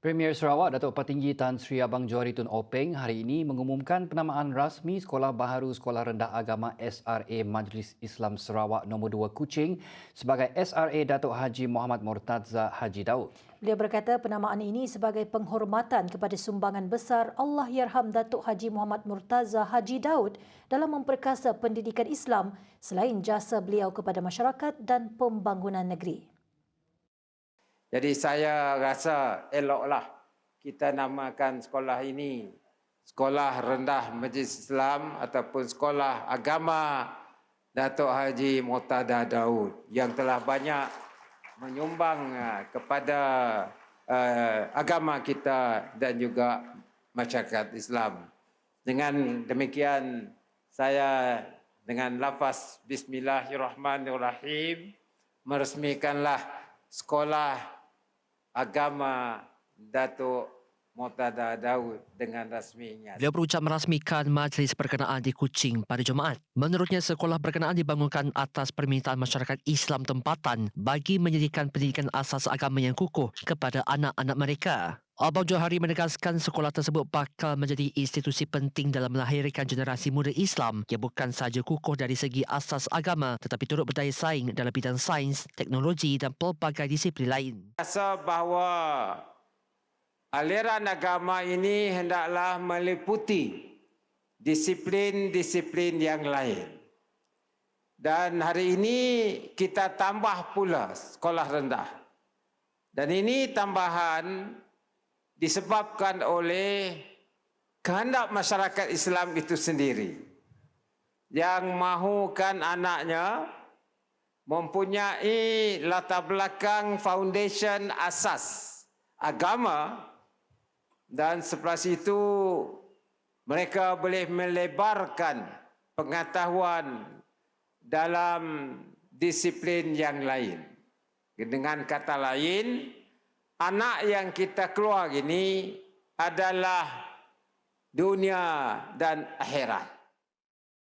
Premier Sarawak Datuk Petinggi Tan Sri Abang Johari Tun Openg hari ini mengumumkan penamaan rasmi Sekolah Baharu Sekolah Rendah Agama SRA Majlis Islam Sarawak nombor 2 Kuching sebagai SRA Datuk Haji Muhammad Murtaza Haji Daud. Beliau berkata penamaan ini sebagai penghormatan kepada sumbangan besar Allah Yarham Datuk Haji Muhammad Murtaza Haji Daud dalam memperkasa pendidikan Islam selain jasa beliau kepada masyarakat dan pembangunan negeri. Jadi saya rasa eloklah kita namakan sekolah ini Sekolah Rendah Majlis Islam ataupun Sekolah Agama Datuk Haji Muqtada Daud yang telah banyak menyumbang uh, kepada uh, agama kita dan juga masyarakat Islam. Dengan demikian saya dengan lafaz Bismillahirrahmanirrahim meresmikanlah sekolah agama Datuk Mutada Daud dengan rasminya. Beliau berucap merasmikan majlis perkenaan di Kuching pada Jumaat. Menurutnya, sekolah perkenaan dibangunkan atas permintaan masyarakat Islam tempatan bagi menyediakan pendidikan asas agama yang kukuh kepada anak-anak mereka. Abang Johari menegaskan sekolah tersebut bakal menjadi institusi penting dalam melahirkan generasi muda Islam yang bukan sahaja kukuh dari segi asas agama tetapi turut berdaya saing dalam bidang sains, teknologi dan pelbagai disiplin lain. Rasa bahawa aliran agama ini hendaklah meliputi disiplin-disiplin yang lain. Dan hari ini kita tambah pula sekolah rendah. Dan ini tambahan disebabkan oleh kehendak masyarakat Islam itu sendiri yang mahukan anaknya mempunyai latar belakang foundation asas agama dan sebelah itu mereka boleh melebarkan pengetahuan dalam disiplin yang lain. Dengan kata lain, anak yang kita keluar ini adalah dunia dan akhirat.